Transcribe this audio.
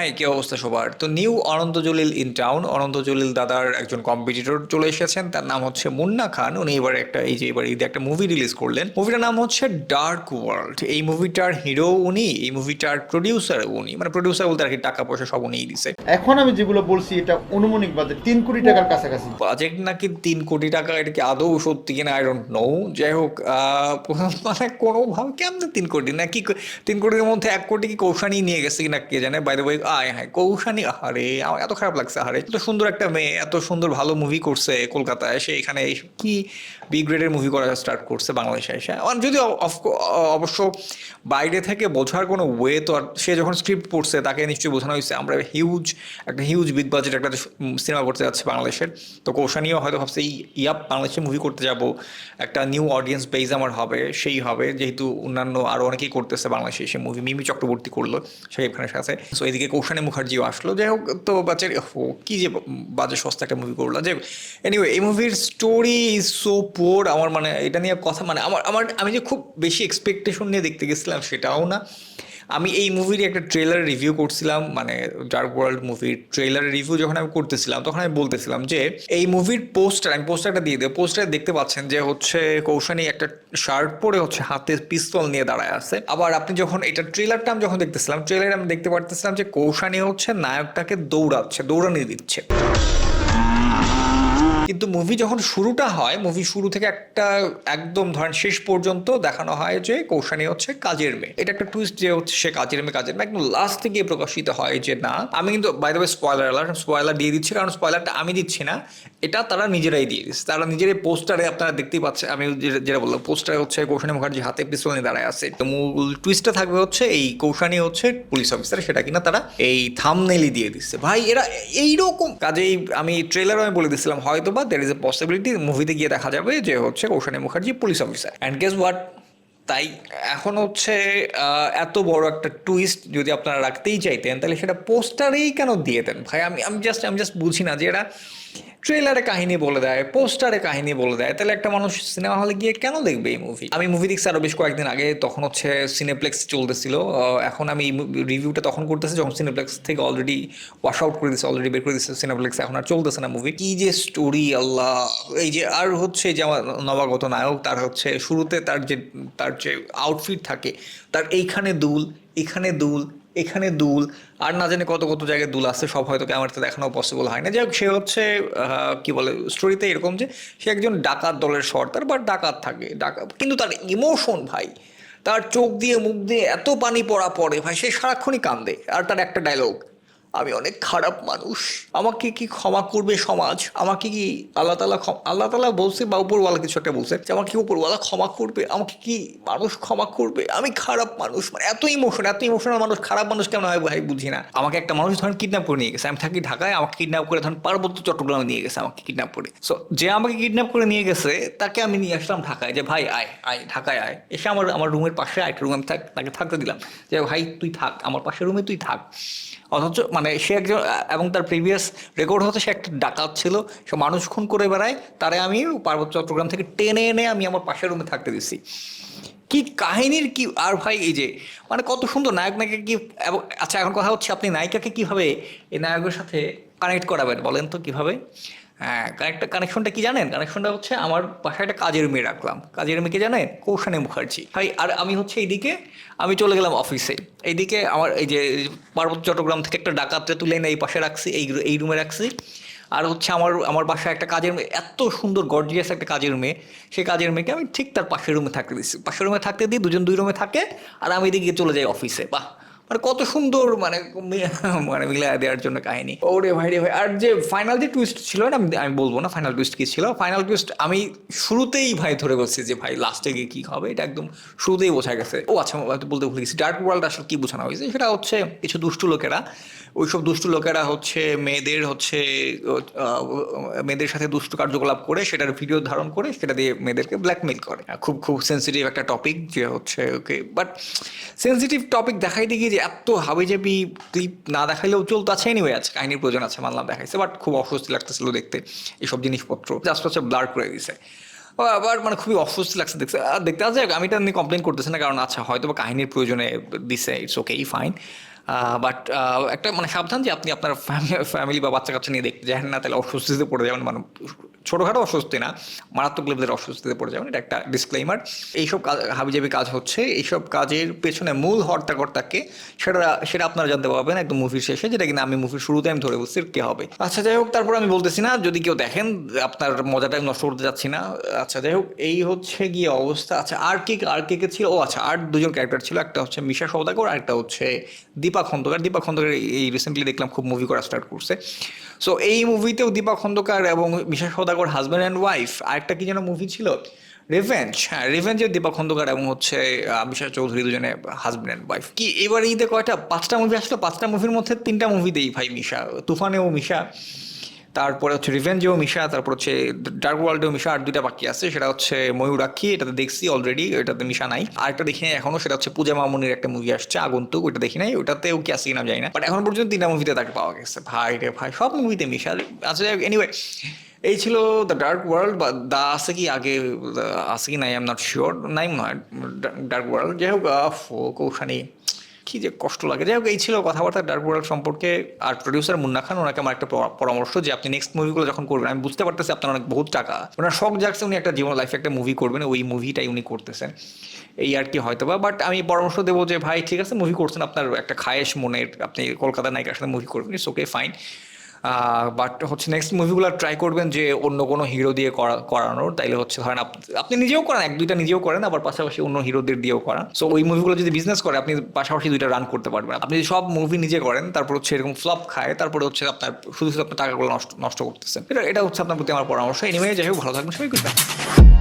High কি অবস্থা সবার? তো new Ananta Jalil in town Ananta Jalil দাদার একজন কম্পিটিটর চলে এসেছেন তার নাম হচ্ছে মুন্না খান। উনি এবার একটা এই যে এবার ঈদে একটা মুভি রিলিজ করলেন। মুভিটার নাম হচ্ছে ডার্ক ওয়ার্ল্ড এই মুভিটার হিরো উনি এই মুভিটার প্রডিউসার উনি মানে প্রডিউসার বলতে আর কি টাকা পয়সা সব উনিই দিছে। এখন আমি যেগুলো বলছি এটা অনুমানিক বাজেট তিন কোটি টাকার কাছাকাছি। বাজেট নাকি তিন কোটি টাকা এটা কি আদৌ সত্যি কিনা আই ডোন্ট নো যাই হোক আহ, মানে কোনোভাবে কেমন তিন কোটি? নাকি তিন কোটির মধ্যে এক কোটি কি কৌশানি নিয়ে গেছে কিনা কে জানে? বাইরে বই আয় হ্যাঁ কৌশানি আরে আমার এত খারাপ লাগছে আরে এত সুন্দর একটা মেয়ে, এত সুন্দর ভালো মুভি করছে কলকাতায়, সে এখানে কি বি গ্রেডের মুভি করা স্টার্ট করছে বাংলাদেশে এসে। যদি অবশ্য বাইরে থেকে বোঝার কোনো ওয়ে তো আর সে যখন স্ক্রিপ্ট পড়ছে, তাকে নিশ্চয়ই বোঝানো হয়েছে। আমরা হিউজ একটা হিউজ বিগ বাজেট একটা সিনেমা করতে যাচ্ছে বাংলাদেশের। তো কৌশানিও হয়তো ভাবছে, এই ইয়াপ বাংলাদেশে মুভি করতে যাব, একটা নিউ অডিয়েন্স বেজ আমার হবে, সেই হবে। যেহেতু অন্যান্য আরও অনেকেই করতেছে বাংলাদেশে এসে মুভি মিমি চক্রবর্তী করল সেই এখানে সাথে সো এদিকে কৌশানী মুখার্জিও আসলো। যাই হোক, তো বাচ্চার কী যে বাজে সস্তা একটা মুভি করল। যে এনিওয়ে এই মুভির স্টোরি ইজ সো পোর আমার মানে এটা নিয়ে কথা মানে আমার আমার, আমি যে খুব বেশি এক্সপেকটেশন নিয়ে দেখতে গেছিলাম সেটাও না। আমি এই মুভির একটা ট্রেলার রিভিউ করছিলাম মানে ডার্ক ওয়ার্ল্ড মুভির ট্রেলার রিভিউ যখন আমি করতেছিলাম, তখন আমি বলতেছিলাম যে এই মুভির পোস্টার আমি পোস্টারটা দিয়ে দেবো পোস্টারে দেখতে পাচ্ছেন যে হচ্ছে কৌশানী একটা শার্ট পরে হচ্ছে হাতে পিস্তল নিয়ে দাঁড়ায় আছে। আবার আপনি যখন এটা ট্রেলারটা আমি যখন দেখতেছিলাম ট্রেলারে আমি দেখতে পারতেছিলাম যে কৌশানী হচ্ছে নায়কটাকে দৌড়াচ্ছে, দৌড়ানি দিচ্ছে। কিন্তু মুভি যখন শুরুটা হয় মুভি শুরু থেকে একটা একদম ধরেন শেষ পর্যন্ত দেখানো হয় যে কৌশানী হচ্ছে কাজের মেয়ে। এটা একটা টুইস্ট যে হচ্ছে সে কাজের মেয়ে কাজের মেয়ে। একদম লাস্ট থেকে প্রকাশিত হয় যে না, আমি কিন্তু by the spoiler alert spoiler দিয়ে দিচ্ছি কারণ স্পয়লারটা আমি দিচ্ছি না। এটা তারা নিজেরাই দিয়ে দিচ্ছে তারা নিজেরাই পোস্টারে আপনারা দেখতেই পাচ্ছেন আমি যেটা বললাম পোস্টারে হচ্ছে কৌশানী মুখার্জি হাতে পিস্তল নিয়ে দাঁড়ায় আছে। তো মূল টুইস্টটা থাকবে হচ্ছে এই কৌশানী হচ্ছে পুলিশ অফিসার সেটা কিনা তারা এই থামনেলি দিয়ে দিচ্ছে। ভাই, এরা এইরকম, কাজেই আমি ট্রেলারও আমি বলে দিচ্ছিলাম হয়তো বা দের ইজ এ পসিবিলিটি মুভিতে গিয়ে দেখা যাবে যে হচ্ছে Koushani Mukherjee police officer and guess what তাই এখন হচ্ছে এত বড় একটা টুইস্ট যদি আপনারা রাখতেই চাইতেন, তাহলে সেটা পোস্টারেই কেন দিয়ে দেন? ভাই, আমি আমি জাস্ট আমি জাস্ট বুঝি না যে এরা ট্রেলারে কাহিনী বলে দেয়, পোস্টারে কাহিনী বলে দেয়, তাহলে একটা মানুষ সিনেমা হলে গিয়ে কেন দেখবে এই মুভি আমি মুভি দেখছি আরও বেশ কয়েকদিন আগে, তখন হচ্ছে সিনেপ্লেক্স চলতেছিল এখন আমি রিভিউটা তখন করতেছি, যখন সিনেপ্লেক্স থেকে অলরেডি ওয়াশ আউট করে দিচ্ছে অলরেডি বের করে দিচ্ছে সিনেপ্লেক্স এখন আর চলতেছে না মুভি কি যে স্টোরি আল্লাহ! এই যে, আর হচ্ছে যে আমার নবাগত নায়ক, তার হচ্ছে শুরুতে তার যে তার যে আউটফিট থাকে, তার এইখানে দুল, এখানে দুল এখানে দুল, আর না জানি কত কত জায়গায় দুল আসছে সব হয়তো ক্যামেরাতে দেখানো পসিবল হয় না। যাই হোক, সে হচ্ছে কী বলে স্টোরিতে এরকম যে, সে একজন ডাকাত দলের সর্দার বা ডাকাত থাকে। ডাকাত কিন্তু তার ইমোশন ভাই, তার চোখ দিয়ে, মুখ দিয়ে এত পানি পড়া পড়ে ভাই, সে সারাক্ষণই কান্দে, আর তার একটা ডায়লগ আমি অনেক খারাপ মানুষ। আমাকে কি ক্ষমা করবে সমাজ? আমাকে কি আল্লাহ তালা আল্লাহ তালা বলছে বা উপরওয়ালা কিছু একটা বলছে যে আমাকে উপরওয়ালা ক্ষমা করবে? আমাকে কি মানুষ ক্ষমা করবে? আমি খারাপ মানুষ মানে এত ইমোশন এত ইমোশনাল মানুষ, খারাপ মানুষ কেমন হয় ভাই বুঝি না? আমাকে একটা মানুষ ধরেন কিডন্যাপ করে নিয়ে গেছে। আমি থাকি ঢাকায়, আমাকে কিডন্যাপ করে ধরেন পার্বত্য চট্টগ্রামে নিয়ে গেছে আমাকে কিডন্যাপ করে। সো যে আমাকে কিডন্যাপ করে নিয়ে গেছে, তাকে আমি নিয়ে আসলাম ঢাকায় যে, ভাই, আয় আয়, ঢাকায় আয়। এসে আমার আমার রুমের পাশে একটা রুম আমি থাক, তাকে থাকতে দিলাম। যে, ভাই, তুই থাক, আমার পাশের রুমে তুই থাক। অথচ মানে সে একজন, এবং তার প্রিভিয়াস রেকর্ড হতে সে একটা ডাকাত ছিল। সে মানুষ খুন করে বেড়ায়, তারে আমি পার্বত্য চট্টগ্রাম থেকে টেনে এনে আমি আমার পাশের রুমে থাকতে দিছি। কি কাহিনীর কি, আর ভাই এই যে মানে কত সুন্দর নায়ক নায়িকা কি আচ্ছা এখন কথা হচ্ছে আপনি নায়িকাকে কীভাবে এই নায়কের সাথে কানেক্ট করাবেন, বলেন তো কীভাবে? হ্যাঁ কানেক্ট কানেকশনটা কি জানেন? কানেকশনটা হচ্ছে আমার বাসায় একটা কাজের মেয়ে রাখলাম। কাজের মেয়েকে জানেন? কৌশানী মুখার্জি। ভাই, আর আমি হচ্ছে এইদিকে, আমি চলে গেলাম অফিসে এইদিকে আমার এই যে পার্বত্য চট্টগ্রাম থেকে একটা ডাকাতরে তুলে এনে এই পাশে রাখছি, এই এই রুমে রাখছি। আর হচ্ছে আমার আমার বাসায় একটা কাজের মেয়ে, এত সুন্দর গর্জিয়াস একটা কাজের মেয়ে। সেই কাজের মেয়েকে আমি ঠিক তার পাশের রুমে থাকতে দিচ্ছি পাশের রুমে থাকতে দিই, দুজন দুই রুমে থাকে, আর আমি এদিকে চলে যাই অফিসে বাহ! মানে কত সুন্দর মানে মানে মিলে দেওয়ার জন্য কাহিনী। ওরে ভাই, রে ভাই। আর যে ফাইনাল যে টুইস্ট ছিল না, আমি বলব না ফাইনাল টুইস্ট কি ছিল। ফাইনাল টুইস্ট আমি শুরুতেই ভাই ধরে বলছি যে ভাই লাস্টে গিয়ে কী হবে? এটা একদম শুরুতেই বোঝা গেছে। ও আচ্ছা বলতে ভুলে গেছি। ডার্ক ওয়ার্ল্ড আসলে কী বোঝানো হয়েছে? সেটা হচ্ছে কিছু দুষ্টু লোকেরা। ওইসব দুষ্টু লোকেরা হচ্ছে মেয়েদের হচ্ছে মেয়েদের সাথে দুষ্টু কার্যকলাপ করে সেটার ভিডিও ধারণ করে সেটা দিয়ে মেয়েদেরকে ব্ল্যাকমেল করে। খুব খুব সেন্সিটিভ একটা টপিক যে হচ্ছে ওকে বাট সেন্সিটিভ টপিক দেখাইতে গিয়ে যে এত হাবিজাবি ক্লিপ না দেখাইলেও চলতো। আছে এনিওয়ে আছে কাহিনীর প্রয়োজন আছে, মানলাম দেখাইছে বাট খুব অস্বস্তি লাগতেছিল দেখতে এইসব জিনিসপত্র। জাস্ট হচ্ছে ব্লার করে দিছে। আবার মানে খুবই অস্বস্তি লাগছে আর দেখতে আছে আমি এটা নিয়ে কমপ্লেন করতেছি না, কারণ আচ্ছা হয়তো বা কাহিনীর প্রয়োজনে দিছে ইটস ওকে ফাইন বাট একটা মানে সাবধান যে আপনি আপনার ফ্যামিলি বা বাচ্চা কাচ্চা নিয়ে দেখতে যান না, তাহলে অস্বস্তিতে পড়ে যাবেন। মানে ছোটোখাটো অস্বস্তি না, মারাত্মক লেভেলের অস্বস্তিতে পড়ে যাবেন। এটা একটা ডিসক্লেমার এইসব কাজ, হাবিজাবি কাজ হচ্ছে, এইসব কাজের পেছনে মূল হর্তাকর্তাকে সেটা সেটা আপনারা জানতে পারবেন একদম মুভির শেষে, যেটা কিনা আমি মুভির শুরুতে আমি ধরে বলছি কে হবে। আচ্ছা যাই হোক, তারপর আমি বলতেছি না, যদি কেউ দেখেন, আপনার মজাটা আমি নষ্ট করতে যাচ্ছি না। আচ্ছা যাই হোক, এই হচ্ছে গিয়ে অবস্থা। আচ্ছা আর কে আর কে কে ছিল? ও আচ্ছা আর দুজন ক্যারেক্টার ছিল, একটা হচ্ছে মিশা সৌদাগর আর একটা হচ্ছে দীপা খন্দকার দীপা খন্দকার এই রিসেন্টলি দেখলাম খুব মুভি করা স্টার্ট করছে। সো এই মুভিতেও দীপা খন্দকার এবং Misha Sadagar husband and wife আরেকটা কি যেন মুভি ছিল? রিভেঞ্জ হ্যাঁ রিভেঞ্জের দীপা খন্দকার এবং হচ্ছে মিশা চৌধুরী দুজনে হাজব্যান্ড অ্যান্ড ওয়াইফ কি, এবার ঈদে কয়টা? পাঁচটা মুভি আসলো, পাঁচটা মুভির মধ্যে তিনটা মুভি দেই ভাই, মিশা। তুফানেও মিশা। তারপরে হচ্ছে রিভেঞ্জেও মিশা, তারপর হচ্ছে ডার্ক ওয়ার্ল্ডেও মিশা, আর দুইটা বাকি আছে। সেটা হচ্ছে ময়ূরাক্ষী এটাতে দেখছি অলরেডি এটাতে মিশা নাই। আরেকটা দেখি নাই এখনও, সেটা হচ্ছে পূজা মামুনির একটা মুভি আসছে আগন্তুক ওইটা দেখি নাই। ওটাতেও কি আছে কিনা জানি না। বাট এখন পর্যন্ত তিনটা মুভিতে তাকে পাওয়া গেছে। ভাই রে ভাই, সব মুভিতে মিশা। আচ্ছা এনিওয়ে এই ছিল দ্য ডার্ক ওয়ার্ল্ড বা দা আছে কি আগে আছে কি নাই আই এম নট শিওর নাই ডার্ক ওয়ার্ল্ড যাই হোক কৌশানি। কি যে কষ্ট লাগে। যাই হোক, এই ছিল কথাবার্তা ডার্ক ওয়ার্ল্ড সম্পর্কে। আর প্রডিউসার মুন্না খান, ওনাকে আমার একটা পরামর্শ যে আপনি নেক্সট মুভিগুলো যখন করবেন, আমি বুঝতে পারতেছি আপনার অনেক বহুত টাকা। ওনার শখ জাগছে উনি একটা জীবন লাইফে একটা মুভি করবেন, ওই মুভিটাই উনি করতেছেন। এই আর কি হয়তো বা বাট আমি পরামর্শ দেবো যে, ভাই, ঠিক আছে মুভি করছেন আপনার একটা খায়েশ মনের, আপনি কলকাতা নায়িকার সাথে মুভি করবেন ইটস ওকে ফাইন বাট হচ্ছে নেক্সট মুভিগুলো ট্রাই করবেন যে অন্য কোনো হিরো দিয়ে করা, করানোর। তাইলে হচ্ছে ধরেন আপ- আপনি নিজেও করেন, এক দুইটা নিজেও করেন, আবার পাশাপাশি অন্য হিরোদের দিয়েও করান। সো ওই মুভিগুলো যদি বিজনেস করে, আপনি পাশাপাশি দুইটা রান করতে পারবেন। আপনি যদি সব মুভি নিজে করেন, তারপর হচ্ছে এরকম ফ্লপ খায়, তারপরে হচ্ছে আপনার শুধু শুধু আপনার টাকাগুলো নষ্ট নষ্ট করতেছেন এটা এটা হচ্ছে আপনার প্রতি আমার পরামর্শ। এনিওয়ে যাই হোক, ভালো থাকবেন, সবাই গুড